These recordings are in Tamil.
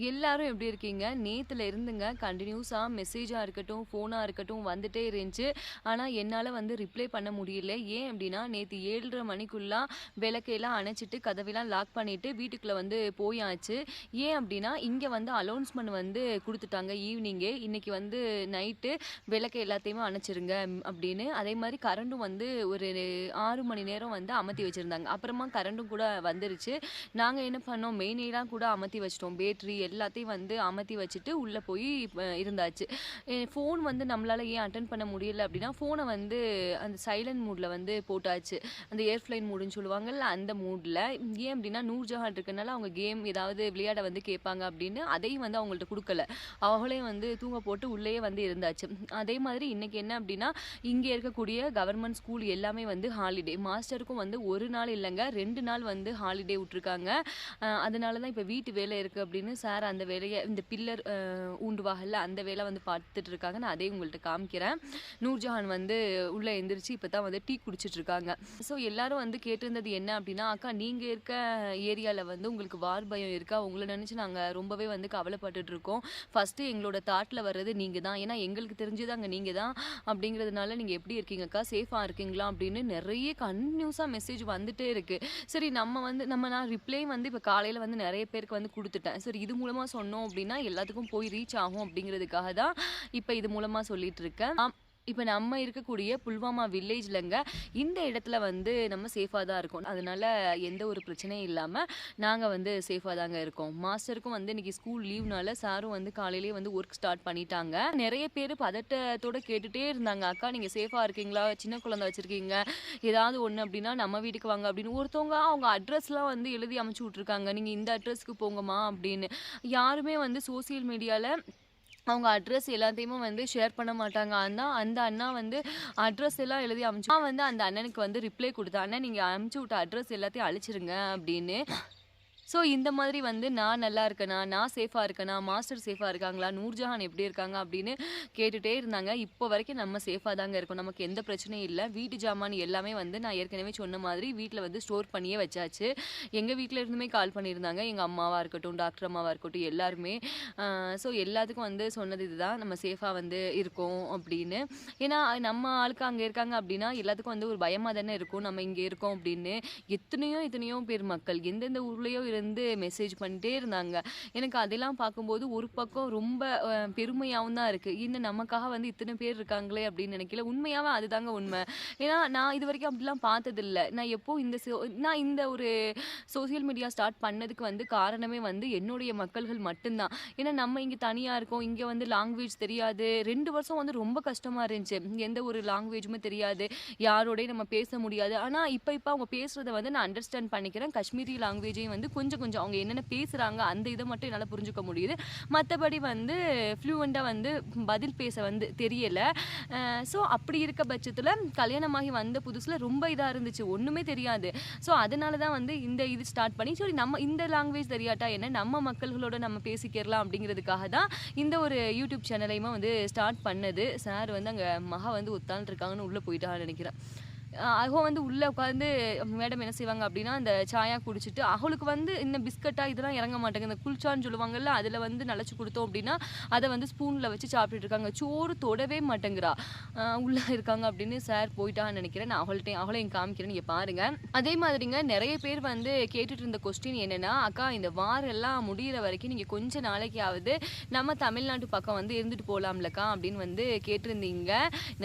எல்லாரும் எப்படி இருக்கீங்க? நேத்துல இருந்துங்க கண்டினியூஸாக மெசேஜாக இருக்கட்டும் ஃபோனாக இருக்கட்டும் வந்துட்டே இருந்துச்சு. ஆனால் என்னால் வந்து ரிப்ளை பண்ண முடியல. ஏன் அப்படின்னா நேற்று ஏழரை மணிக்குள்ளா விளக்கையெல்லாம் அணைச்சிட்டு கதவையெல்லாம் லாக் பண்ணிட்டு வீட்டுக்குள்ளே வந்து போயாச்சு. ஏன் அப்படின்னா இங்கே வந்து அலௌன்ஸ்மெண்ட் வந்து கொடுத்துட்டாங்க ஈவினிங்கே இன்னைக்கு வந்து நைட்டு விளக்கை எல்லாத்தையுமே அணைச்சிருங்க அப்படின்னு. அதே மாதிரி கரண்டும் வந்து ஒரு ஆறு மணி நேரம் வந்து அமர்த்தி வச்சுருந்தாங்க. அப்புறமா கரண்டும் கூட வந்துருச்சு. நாங்கள் என்ன பண்ணோம்? மெயினெல்லாம் கூட அமர்த்தி வச்சிட்டோம். பேட்ரி எல்லாத்தையும் வந்து அமர்த்தி வச்சுட்டு உள்ளே போய் இருந்தாச்சு. ஃபோன் வந்து நம்மளால் ஏன் அட்டன் பண்ண முடியல அப்படின்னா ஃபோனை வந்து அந்த சைலண்ட் மூடில் வந்து போட்டாச்சு. அந்த ஏர்ஃப்ளைன் மூடுன்னு சொல்லுவாங்கல்ல அந்த மூடில் ஏன் அப்படின்னா நூர்ஜஹான் இருக்கனால அவங்க கேம் ஏதாவது விளையாட வந்து கேட்பாங்க அப்படின்னு அதையும் வந்து அவங்கள்ட்ட கொடுக்கல. அவங்களையும் வந்து தூங்க போட்டு உள்ளேயே வந்து இருந்தாச்சு. அதே மாதிரி இன்னைக்கு என்ன அப்படின்னா இங்கே இருக்கக்கூடிய கவர்மெண்ட் ஸ்கூல் எல்லாமே வந்து ஹாலிடே மாஸ்டருக்கும் வந்து ஒரு நாள் இல்லைங்க ரெண்டு நாள் வந்து ஹாலிடே விட்ருக்காங்க அதனால தான் இப்போ வீட்டு வேலை இருக்குது அப்படின்னு சார் அந்த வேலையை இந்த பில்லர் ஊண்டுவாகல அந்த வேலை வந்து பார்த்துட்டு இருக்காங்க நான் அதையும் உங்கள்கிட்ட காமிக்கிறேன். நூர்ஜஹான் வந்து உள்ளே எந்திரிச்சு இப்போ தான் வந்து டீ குடிச்சிட்டு இருக்காங்க ஸோ எல்லாரும் வந்து கேட்டிருந்தது என்ன அப்படின்னா அக்கா நீங்கள் இருக்க ஏரியாவில் வந்து உங்களுக்கு வார் பயம் இருக்கா? உங்களை நினச்சி நாங்கள் ரொம்பவே வந்து கவலைப்பட்டுட்டு இருக்கோம் ஃபஸ்ட்டு எங்களோட தாட்டில் வர்றது நீங்கள் தான் ஏன்னா எங்களுக்கு தெரிஞ்சது அங்கே நீங்கள் தான் அப்படிங்கிறதுனால நீங்கள் எப்படி இருக்கீங்கக்கா சேஃபாக இருக்கீங்களா? அப்படின்னு நிறைய கன்யூஸாக மெசேஜ் வந்துட்டே இருக்குது சரி நம்ம வந்து நம்ம நான் ரிப்ளை வந்து இப்போ காலையில் வந்து நிறைய பேருக்கு வந்து கொடுத்துட்டேன். சரி இது மூலமாக சொன்னோம் அப்படின்னா எல்லாத்துக்கும் போய் ரீச் ஆகும் அப்படிங்கிறதுக்காக தான் இப்போ இது மூலமாக சொல்லிட்டு இருக்கேன். இப்போ நம்ம இருக்கக்கூடிய புல்வாமா வில்லேஜ்லங்க இந்த இடத்துல வந்து நம்ம சேஃபாக தான் இருக்கோம். அதனால எந்த ஒரு பிரச்சனையும் இல்லாமல் நாங்கள் வந்து சேஃபாக தாங்க இருக்கோம். மாஸ்டருக்கும் வந்து இன்றைக்கி ஸ்கூல் லீவ்னால சாரும் வந்து காலையிலேயே வந்து ஒர்க் ஸ்டார்ட் பண்ணிட்டாங்க. நிறைய பேர் பதட்டத்தோட கேட்டுகிட்டே இருந்தாங்க. அக்கா நீங்கள் சேஃபாக இருக்கீங்களா? சின்ன குழந்தை வச்சுருக்கீங்க. ஏதாவது ஒன்று அப்படின்னா நம்ம வீட்டுக்கு வாங்க அப்படின்னு ஒருத்தவங்க அவங்க அட்ரஸ்லாம் வந்து எழுதி அமைச்சு விட்ருக்காங்க நீங்கள் இந்த அட்ரஸ்க்கு போங்கம்மா அப்படின்னு. யாருமே வந்து சோஷியல் மீடியாவில் அவங்க அட்ரஸ் எல்லாத்தையுமே வந்து ஷேர் பண்ண மாட்டாங்க. ஆனால் அந்த அண்ணா வந்து அட்ரஸ் எல்லாம் எழுதி அனுப்பிச்சு வந்து அந்த அண்ணனுக்கு வந்து ரிப்ளை கொடுத்தா அண்ணா நீங்கள் அனுப்பிச்சி விட்ட அட்ரஸ் எல்லாத்தையும் அழிச்சிருங்க அப்படின்னு. ஸோ இந்த மாதிரி வந்து நான் நல்லா இருக்கேனா? நான் சேஃபாக இருக்கேனா? மாஸ்டர் சேஃபாக இருக்காங்களா? நூர்ஜஹான் எப்படி இருக்காங்க? அப்படின்னு கேட்டுகிட்டே இருந்தாங்க. இப்போ வரைக்கும் நம்ம சேஃபாக தாங்க இருக்கோம். நமக்கு எந்த பிரச்சனையும் இல்லை. வீட்டு ஜாமான் எல்லாமே வந்து நான் ஏற்கனவே சொன்ன மாதிரி வீட்டில் வந்து ஸ்டோர் பண்ணியே வச்சாச்சு. எங்கள் வீட்டில் இருந்துமே கால் பண்ணியிருந்தாங்க. எங்கள் அம்மாவாக இருக்கட்டும் டாக்டர் அம்மாவாக இருக்கட்டும் எல்லாருமே. ஸோ எல்லாத்துக்கும் வந்து சொன்னது இதுதான். நம்ம சேஃபாக வந்து இருக்கோம் அப்படின்னு. ஏன்னா நம்ம ஆளுக்கு அங்கே இருக்காங்க அப்படின்னா எல்லாத்துக்கும் வந்து ஒரு பயமாக தானே இருக்கும். நம்ம இங்கே இருக்கோம் அப்படின்னு. எத்தனையோ எத்தனையோ பேர் மக்கள் எந்தெந்த ஊர்லேயோ இருந்து மெசேஜ் பண்ணிட்டே இருந்தாங்க. எனக்கு அதெல்லாம் பார்க்கும்போது ஒரு பக்கம் ரொம்ப பெருமையாகவும் தான் இருக்குது இன்னும் நமக்காக வந்து இத்தனை பேர் இருக்காங்களே அப்படின்னு நினைக்கல. உண்மையாகவே அதுதாங்க உண்மை. ஏன்னா நான் இது வரைக்கும் அப்படிலாம் பார்த்ததில்ல. நான் எப்போ இந்த நான் இந்த ஒரு சோஷியல் மீடியா ஸ்டார்ட் பண்ணதுக்கு வந்து காரணமே வந்து என்னுடைய மக்கள்கள் மட்டும்தான். ஏன்னா நம்ம இங்கே தனியாக இருக்கோம். இங்கே வந்து லாங்குவேஜ் தெரியாது. ரெண்டு வருஷம் வந்து ரொம்ப கஷ்டமாக இருந்துச்சு. எந்த ஒரு லாங்குவேஜுமே தெரியாது. யாரோடய நம்ம பேச முடியாது. ஆனால் இப்போ இப்போ அவங்க பேசுகிறத வந்து நான் அண்டர்ஸ்டாண்ட் பண்ணிக்கிறேன். காஷ்மீரி லாங்குவேஜையும் வந்து கொஞ்சம் கொஞ்சம் அவங்க என்னென்ன பேசுகிறாங்க அந்த இதை மட்டும் என்னால் புரிஞ்சுக்க முடியுது. மற்றபடி வந்து ஃப்ளூவெண்ட்டாக வந்து பதில் பேச வந்து தெரியலை. ஸோ அப்படி இருக்க பட்சத்தில் கல்யாணமாகி வந்த புதுசில் ரொம்ப இதாக இருந்துச்சு. ஒன்றுமே தெரியாது. ஸோ அதனால தான் வந்து இந்த இது ஸ்டார்ட் பண்ணி சரி நம்ம இந்த லாங்குவேஜ் தெரியாட்டா என்ன? நம்ம மக்கள்களோட நம்ம பேசிக்கிறலாம் அப்படிங்கிறதுக்காக தான் இந்த ஒரு யூடியூப் சேனலையுமே வந்து ஸ்டார்ட் பண்ணது. சார் வந்து அங்கே மகா வந்து ஒத்தாள் இருக்காங்கன்னு உள்ளே போயிட்டான்னு நினைக்கிறேன். அகோ வந்து உள்ளே உட்காந்து மேடம் என்ன செய்வாங்க அப்படின்னா அந்த சாயா குடிச்சிட்டு அவளுக்கு வந்து இந்த பிஸ்கட்டாக இதெல்லாம் இறங்க மாட்டாங்க இந்த குல்ச்சான்னு சொல்லுவாங்கல்ல அதில் வந்து நினச்சி கொடுத்தோம் அப்படின்னா அதை வந்து ஸ்பூனில் வச்சு சாப்பிட்டுட்டு இருக்காங்க. சோறு தொடவே மாட்டேங்கிறா. உள்ளே இருக்காங்க அப்படின்னு சார் போயிட்டான்னு நினைக்கிறேன். நான் அவள்கிட்ட அவளையும் காமிக்கிறேன். நீங்கள் பாருங்கள் அதே மாதிரிங்க நிறைய பேர் வந்து கேட்டுட்டு இருந்த கொஸ்டின் என்னென்னா அக்கா இந்த வாரம் எல்லாம் முடியிற வரைக்கும் நீங்கள் கொஞ்ச நாளைக்காவது நம்ம தமிழ்நாட்டு பக்கம் வந்து இருந்துட்டு போகலாம்லக்கா அப்படின்னு வந்து கேட்டிருந்தீங்க.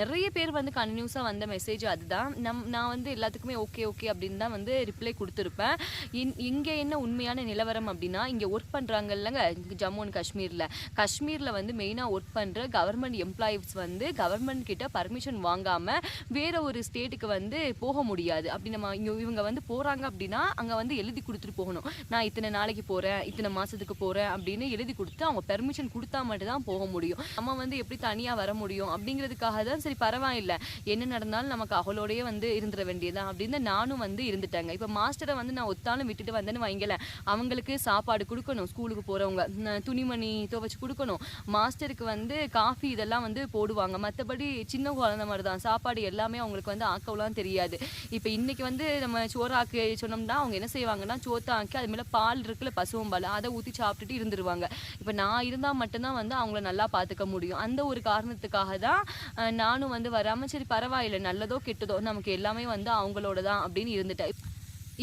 நிறைய பேர் வந்து கண்டினியூஸாக வந்த மெசேஜ் அதுதான். நம் நான் வந்து எல்லாத்துக்குமே ஓகே ஓகே அப்படின்னு தான் வந்து ரிப்ளை கொடுத்துருப்பேன். இன் இங்கே என்ன உண்மையான நிலவரம் அப்படின்னா இங்கே ஒர்க் பண்ணுறாங்க இல்லைங்க ஜம்மு அண்ட் காஷ்மீரில். காஷ்மீரில் வந்து மெயினாக ஒர்க் பண்ணுற கவர்மெண்ட் எம்ப்ளாயிஸ் வந்து கவர்மெண்ட் கிட்ட பர்மிஷன் வாங்காமல் வேற ஒரு ஸ்டேட்டுக்கு வந்து போக முடியாது. அப்படி நம்ம இங்கே இவங்க வந்து போகிறாங்க அப்படின்னா அங்கே வந்து எழுதி கொடுத்துட்டு போகணும். நான் இத்தனை நாளைக்கு போகிறேன் இத்தனை மாதத்துக்கு போகிறேன் அப்படின்னு எழுதி கொடுத்து அவங்க பெர்மிஷன் கொடுத்தா மட்டும் தான் போக முடியும். நம்ம வந்து எப்படி தனியாக வர முடியும் அப்படிங்கிறதுக்காக தான் சரி பரவாயில்லை. என்ன நடந்தாலும் நமக்கு அவளோடைய வந்து இருந்துட வேண்டியதான் அப்படின்னு நானும் வந்து இருந்துட்டேங்க. இப்போ மாஸ்டரை வந்து நான் ஒத்தாலும் விட்டுட்டு வந்தேன்னு வைங்களேன். அவங்களுக்கு சாப்பாடு கொடுக்கணும் ஸ்கூலுக்கு போகிறவங்க துணிமணி துவைச்சு கொடுக்கணும். மாஸ்டருக்கு வந்து காஃபி இதெல்லாம் வந்து போடுவாங்க. மற்றபடி சின்ன குழந்த மாதிரி தான் சாப்பாடு எல்லாமே அவங்களுக்கு வந்து ஆக்கவெல்லாம் தெரியாது. இப்போ இன்றைக்கி வந்து நம்ம சோறாக்கு சொன்னோம்னா அவங்க என்ன செய்வாங்கன்னா சோத்தாக்கி அது மேலே பால் இருக்குல்ல பசுவும் பால் அதை ஊற்றி சாப்பிட்டுட்டு இருந்துருவாங்க. இப்போ நான் இருந்தால் மட்டும்தான் வந்து அவங்கள நல்லா பார்த்துக்க முடியும். அந்த ஒரு காரணத்துக்காக தான் நானும் வந்து வராமல் சரி பரவாயில்லை நல்லதோ கெட்டதோ நம்ம நமக்கு எல்லாமே வந்து அவங்களோட தான் அப்படின்னு இருந்துட்டேன்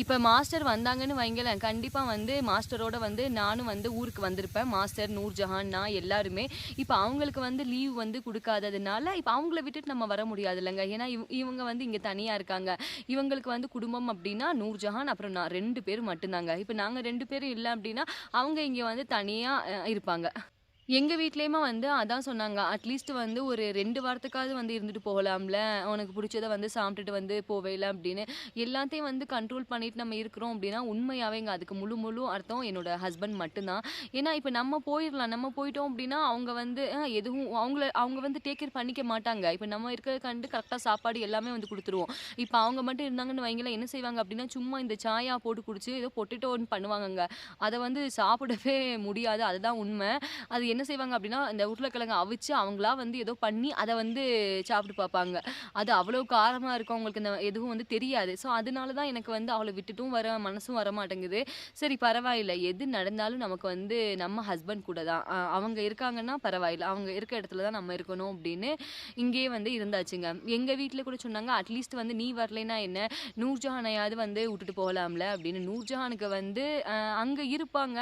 இப்போ மாஸ்டர் வந்தாங்கன்னு வைங்களேன் கண்டிப்பாக வந்து மாஸ்டரோட வந்து நானும் வந்து ஊருக்கு வந்திருப்பேன். மாஸ்டர் நூர்ஜஹான் நான் எல்லாருமே. இப்போ அவங்களுக்கு வந்து லீவ் வந்து கொடுக்காததுனால இப்போ அவங்கள விட்டுட்டு நம்ம வர முடியாது இல்லைங்க ஏன்னா இவ் இவங்க வந்து இங்கே தனியாக இருக்காங்க. இவங்களுக்கு வந்து குடும்பம் அப்படின்னா நூர்ஜஹான் அப்புறம் நான் ரெண்டு பேர் மட்டும்தாங்க. இப்போ நாங்கள் ரெண்டு பேரும் இல்லை அப்படின்னா அவங்க இங்கே வந்து தனியாக இருப்பாங்க. எங்கள் வீட்லேயுமே வந்து அதான் சொன்னாங்க. அட்லீஸ்ட் வந்து ஒரு ரெண்டு வாரத்துக்காவது வந்து இருந்துட்டு போகலாம்ல. உனக்கு பிடிச்சத வந்து சாப்பிட்டுட்டு வந்து போவேல அப்படின்னு. எல்லாத்தையும் வந்து கண்ட்ரோல் பண்ணிட்டு நம்ம இருக்கிறோம் அப்படின்னா உண்மையாகவே இங்கே அதுக்கு முழு முழு அர்த்தம் என்னோட ஹஸ்பண்ட் மட்டும்தான். ஏன்னா இப்போ நம்ம போயிடலாம். நம்ம போயிட்டோம் அப்படின்னா அவங்க வந்து எதுவும் அவங்கள அவங்க வந்து டேக் கேர் பண்ணிக்க மாட்டாங்க. இப்போ நம்ம இருக்கிற கண்டு கரெக்டாக சாப்பாடு எல்லாமே வந்து கொடுத்துருவோம். இப்போ அவங்க மட்டும் இருந்தாங்கன்னு வைங்களேன் என்ன செய்வாங்க அப்படின்னா சும்மா இந்த சாயா போட்டு குடிச்சு ஏதோ பொட்டேட்டோன்னு பண்ணுவாங்கங்க. அதை வந்து சாப்பிடவே முடியாது. அதுதான் உண்மை. அது என்ன செய்வாங்க அப்படின்னா இந்த உருளைக்கிழங்கு அவிச்சு அவங்களா வந்து ஏதோ பண்ணி அதை வந்து சாப்பிட்டு பார்ப்பாங்க. அது அவ்வளோ காரமாக இருக்கும் அவங்களுக்கு இந்த எதுவும் வந்து தெரியாது. ஸோ அதனால தான் எனக்கு வந்து அவளை விட்டுட்டும் வர மனசும் வர மாட்டேங்குது. சரி பரவாயில்ல. எது நடந்தாலும் நமக்கு வந்து நம்ம ஹஸ்பண்ட் கூட தான். அவங்க இருக்காங்கன்னா பரவாயில்ல. அவங்க இருக்க இடத்துல தான் நம்ம இருக்கணும் அப்படின்னு இங்கேயே வந்து இருந்தாச்சுங்க. எங்கள் வீட்டில் கூட சொன்னாங்க அட்லீஸ்ட் வந்து நீ வரலைன்னா என்ன? நூர்ஜஹானையாவது வந்து விட்டுட்டு போகலாம்ல? அப்படின்னு. நூர்ஜஹானுக்கு வந்து அங்கே இருப்பாங்க.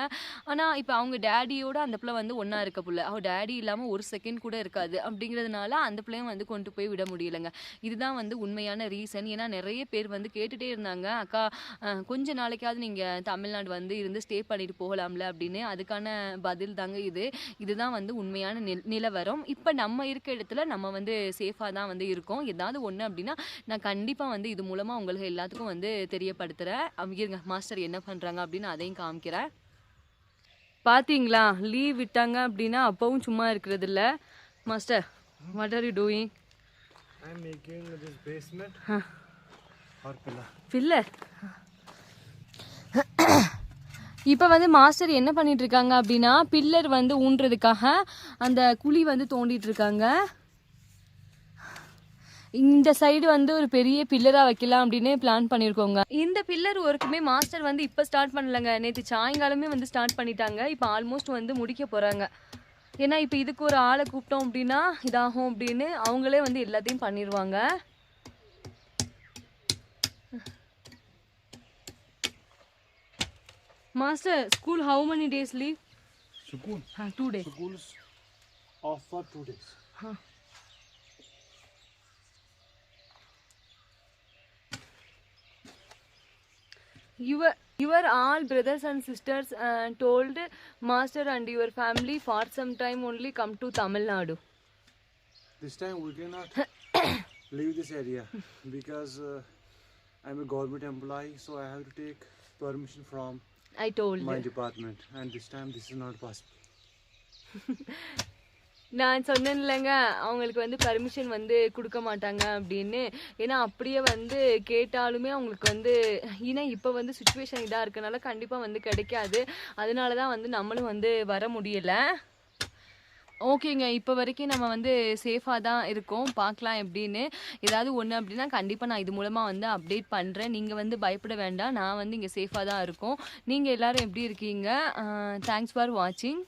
ஆனால் இப்போ அவங்க டேடியோட அந்த பிள்ளை வந்து ஒன்றா இருக்க புள்ள. அவள் டேடி இல்லாமல் ஒரு செகண்ட் கூட இருக்காது. அப்படிங்கிறதுனால அந்த பிள்ளையும் வந்து கொண்டு போய் விட முடியலைங்க. இதுதான் வந்து உண்மையான ரீசன் ஏன்னா நிறைய பேர் வந்து கேட்டுகிட்டே இருந்தாங்க. அக்கா கொஞ்ச நாளைக்காவது நீங்கள் தமிழ்நாடு வந்து இருந்து ஸ்டே பண்ணிட்டு போகலாம்ல அப்படின்னு. அதுக்கான பதில் தாங்க இது. இதுதான் வந்து உண்மையான நில் நிலவரம். இப்போ நம்ம இருக்க இடத்துல நம்ம வந்து சேஃபாக தான் வந்து இருக்கோம். ஏதாவது ஒன்று அப்படின்னா நான் கண்டிப்பாக வந்து இது மூலமாக உங்களுக்கு எல்லாத்துக்கும் வந்து தெரியப்படுத்துகிறேன் இருங்க. மாஸ்டர் என்ன பண்ணுறாங்க அப்படின்னு அதையும் காமிக்கிறேன். பாத்தீங்களா? லீவ் விட்டாங்க அப்படின்னா அப்பவும் சும்மா இருக்கிறது இல்ல master what are you doing I'm making this basement or pillar. Pillar இப்போ வந்து மாஸ்டர் என்ன பண்ணிட்டு இருக்காங்க அப்படின்னா பில்லர் வந்து ஊன்றதுக்காக அந்த குழி வந்து தோண்டிட்டு இருக்காங்க. இந்த சைடு வந்து ஒரு பெரிய பில்லரா வைக்கலாம் அப்படின்னு பிளான் பண்ணியிருக்கோங்க இந்த பில்லர் ஒர்க்குமே மாஸ்டர் வந்து இப்போ ஸ்டார்ட் பண்ணலங்க. நேற்று சாயங்காலமே வந்து ஸ்டார்ட் பண்ணிட்டாங்க. இப்போ ஆல்மோஸ்ட் வந்து முடிக்க போறாங்க. ஏன்னா இப்போ இதுக்கு ஒரு ஆளை கூப்பிட்டோம் அப்படின்னா இதாகும் அப்படின்னு அவங்களே வந்து எல்லாத்தையும் பண்ணிடுவாங்க Master, school how many days leave? Sukoon. Uh, two days. Schools off for two Your your all brothers and sisters uh, told master and your family for some time only come to Tamil Nadu. This time we cannot leave this area because uh, I'm a government employee, so I have to take permission from I told. my department, and this time this is not possible. நான் சொன்னேன் இல்லைங்க அவங்களுக்கு வந்து பர்மிஷன் வந்து கொடுக்க மாட்டாங்க அப்படின்னு. ஏன்னா அப்படியே வந்து கேட்டாலுமே அவங்களுக்கு வந்து ஏன்னா இப்போ வந்து சுச்சுவேஷன் இதாக இருக்கனால கண்டிப்பாக வந்து கிடைக்காது. அதனால தான் வந்து நம்மளும் வந்து வர முடியலை. ஓகேங்க இப்போ வரைக்கும் நம்ம வந்து சேஃபாக தான் இருக்கோம். பார்க்கலாம் எப்படின்னு. ஏதாவது ஒன்று அப்படின்னா கண்டிப்பாக நான் இது மூலமாக வந்து அப்டேட் பண்ணுறேன் நீங்கள் வந்து பயப்பட வேண்டாம். நான் வந்து இங்கே சேஃபாக தான் இருக்கோம். நீங்கள் எல்லோரும் எப்படி இருக்கீங்க? தேங்க்ஸ் ஃபார் வாட்சிங்